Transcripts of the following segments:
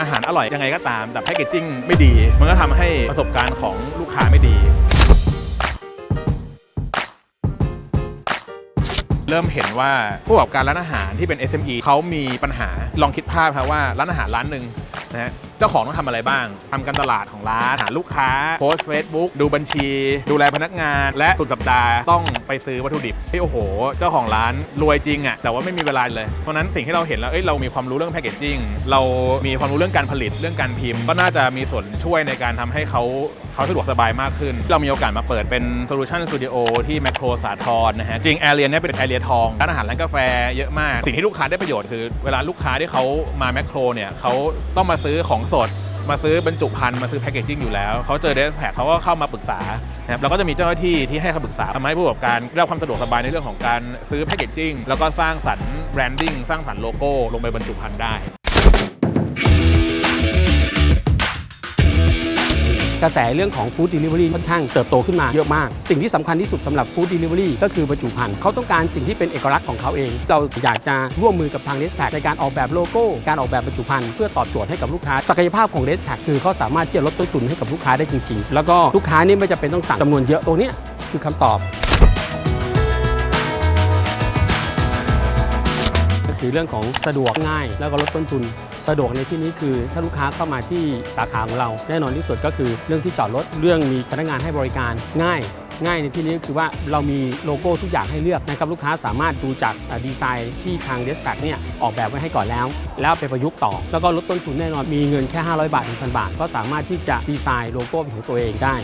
อาหารอร่อยยังไงก็ตาม แต่แพคเกจจิ้งไม่ดี มันก็ทำให้ประสบการณ์ของลูกค้าไม่ดี เริ่มเห็นว่าผู้ประกอบการร้านอาหารที่เป็น SME เขามีปัญหาลองคิดภาพครับว่าร้านอาหารร้านหนึ่งนะฮะ จ้าของต้องทำอะไรบ้างทำการตลาดของร้านหาลูกค้าโพสเฟซบุ๊กดูบัญชี ดูแลพนักงาน และสุดสัปดาห์ต้องไปซื้อวัตถุดิบที่โอ้โห เจ้าของร้านรวยจริงอะ่ะแต่ว่าไม่มีเวลาเลย เพราะนั้นสิ่งที่เราเห็นแล้วเอ้ยเรามีความรู้เรื่องแพคเกจจิ้งเรามีความรู้เรื่องการผลิตเรื่องการพิมพ์ ก็น่าจะมีส่วนช่วยในการทำให้เขาเขาสะดวกสบายมากขึ้น เรามีโอกาสมาเปิดเป็น Solution Studio ที่แมคโครสาทรนะฮะจริงแอเรียนี้เป็นแอเรียทองร้านอาหารร้านกาแฟเยอะมาก สิ่งที่ลูกค้าได้ประโยชน์คือ เวลาลูกค้าที่เขามาแมคโครเนี่ยเขาต้องมาซื้อของสด มาซื้อบรรจุภัณฑ์มาซื้อแพคเกจจิ้งอยู่แล้ว เขาเจอเดสแพคเขาก็เข้ามาปรึกษานะครับแล้วก็จะมีเจ้าหน้าที่ที่ให้คำปรึกษาทำให้ผู้ประกอบการได้รับความสะดวกสบายในเรื่องของการซื้อแพคเกจจิ้งแล้วก็สร้างสรรค์แบรนดิ้งสร้างสรรค์โลโก้ลงไปบรรจุภัณฑ์ได้ กระแสเรื่องของฟู้ดเดลิเวอรี่ค่อนข้างเติบโตขึ้นมาเยอะมาก สิ่งที่สำคัญที่สุดสำหรับฟู้ดเดลิเวอรี่ก็คือบรรจุภัณฑ์เขาต้องการสิ่งที่เป็นเอกลักษณ์ของเขาเอง เราอยากจะร่วมมือกับทางเดสแพคในการออกแบบโลโก้ การออกแบบบรรจุภัณฑ์เพื่อตอบโจทย์ให้กับลูกค้าศักยภาพของเดสแพคคือเขาสามารถที่จะลดต้นทุนให้กับลูกค้าได้จริง ๆ แล้วก็ลูกค้านี่ไม่จำเป็นต้องสั่งจำนวนเยอะตัวนี้คือคำตอบ คือเรื่องของสะดวกง่าย แล้วก็ลดต้นทุน สะดวกในที่นี้คือ ถ้าลูกค้าเข้ามาที่สาขาของเรา แน่นอนที่สุดก็คือเรื่องที่จอดรถเรื่องมีพนักงานให้บริการง่ายง่ายในที่นี้คือว่าเรามีโลโก้ทุกอย่างให้เลือกนะครับลูกค้าสามารถดูจากดีไซน์ที่ทาง d e s p a c เนี่ยออกแบบไว้ให้ก่อนแล้ว แล้วไปประยุกต์ต่อ แล้วก็ลดต้นทุนแน่นอนมีเงินแค่ 500 บาท 1,000 บาท ก็สามารถที่จะดีไซน์โลโก้ของตัวเองได้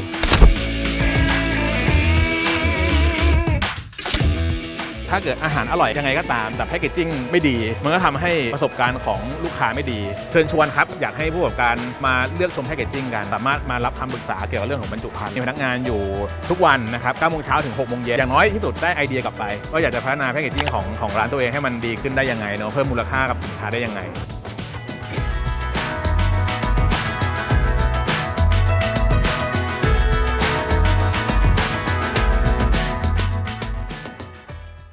ถ้าเกิดอาหารอร่อยยังไงก็ตาม แต่แพคเกจจิ้งไม่ดี มันก็ทำให้ประสบการณ์ของลูกค้าไม่ดี เชิญชวนครับ อยากให้ผู้ประกอบการมาเลือกชมแพคเกจจิ้งกัน สามารถมารับคำปรึกษาเกี่ยวกับเรื่องของบรรจุภัณฑ์มีพนักงานอยู่ทุกวันนะครับ9โมงเช้าถึง6โมงเย็นอย่างน้อยที่สุดได้ไอเดียกลับไปว่าอยากจะพัฒนาแพคเกจจิ้งของของร้านตัวเองให้มันดีขึ้นได้ยังไงเนาะเพิ่มมูลค่ากับสินค้าได้ยังไง